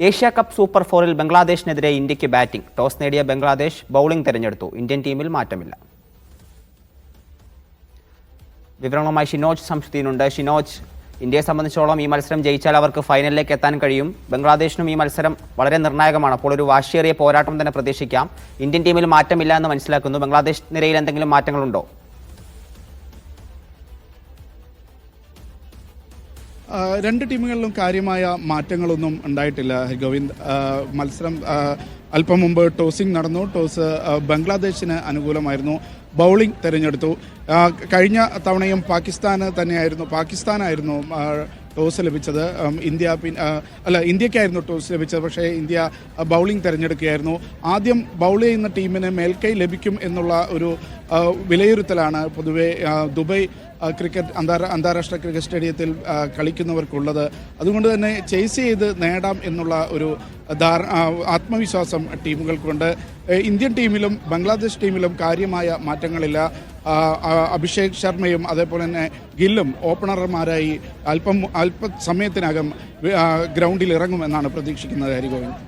Asia cup super ഫോറിൽ ബംഗ്ലാദേശിനെതിരെ ഇന്ത്യയ്ക്ക് batting. Toss നേടിയ ബംഗ്ലാദേശ് ബൌളിംഗ് തെരഞ്ഞെടുത്തു. ഇന്ത്യൻ ടീമിൽ മാറ്റമില്ല. വിവരങ്ങളുമായി ഷിനോജ് സംശുദ്ധീനുണ്ട്. ഷിനോജ് ഇന്ത്യയെ സംബന്ധിച്ചോളം ഈ മത്സരം ജയിച്ചാൽ അവർക്ക് ഫൈനലിലേക്ക് എത്താൻ കഴിയും. ബംഗ്ലാദേശിനും ഈ മത്സരം വളരെ നിർണായകമാണ്. അപ്പോൾ ഒരു വാശിയേറിയ പോരാട്ടം തന്നെ പ്രതീക്ഷിക്കാം. ഇന്ത്യൻ ടീമിൽ മാറ്റമില്ല എന്ന് മനസ്സിലാക്കുന്നു. ബംഗ്ലാദേശ് നിരയിൽ എന്തെങ്കിലും മാറ്റങ്ങളുണ്ടോ? രണ്ട് ടീമുകളിലും കാര്യമായ മാറ്റങ്ങളൊന്നും ഉണ്ടായിട്ടില്ല ഗോവിന്ദ്. മത്സരം അല്പം മുമ്പ് ടോസിംഗ് നടന്നു. ടോസ് ബംഗ്ലാദേശിന് അനുകൂലമായിരുന്നു. ബൗളിംഗ് തിരഞ്ഞെടുത്തു. കഴിഞ്ഞ തവണയും പാകിസ്ഥാന് തന്നെയായിരുന്നു പാകിസ്ഥാനായിരുന്നു ടോസ് ലഭിച്ചത്. ഇന്ത്യ അല്ല ഇന്ത്യക്കായിരുന്നു ടോസ് ലഭിച്ചത്. പക്ഷേ ഇന്ത്യ ബൗളിംഗ് തിരഞ്ഞെടുക്കുകയായിരുന്നു. ആദ്യം ബൗൾ ചെയ്യുന്ന ടീമിന് മേൽക്കൈ ലഭിക്കും എന്നുള്ള ഒരു വിലയിരുത്തലാണ് പൊതുവെ ദുബൈ ക്രിക്കറ്റ് അന്താരാ അന്താരാഷ്ട്ര ക്രിക്കറ്റ് സ്റ്റേഡിയത്തിൽ കളിക്കുന്നവർക്കുള്ളത്. അതുകൊണ്ട് തന്നെ ചേസ് ചെയ്ത് നേടാം എന്നുള്ള ഒരു ആത്മവിശ്വാസം ടീമുകൾക്കുണ്ട്. ഇന്ത്യൻ ടീമിലും ബംഗ്ലാദേശ് ടീമിലും കാര്യമായ മാറ്റങ്ങളില്ല. അഭിഷേക് ശർമ്മയും അതേപോലെ തന്നെ ഗില്ലും ഓപ്പണർമാരായി അല്പം അല്പ സമയത്തിനകം ഗ്രൗണ്ടിൽ ഇറങ്ങുമെന്നാണ് പ്രതീക്ഷിക്കുന്നത് ഹരിഗോവിന്ദ്.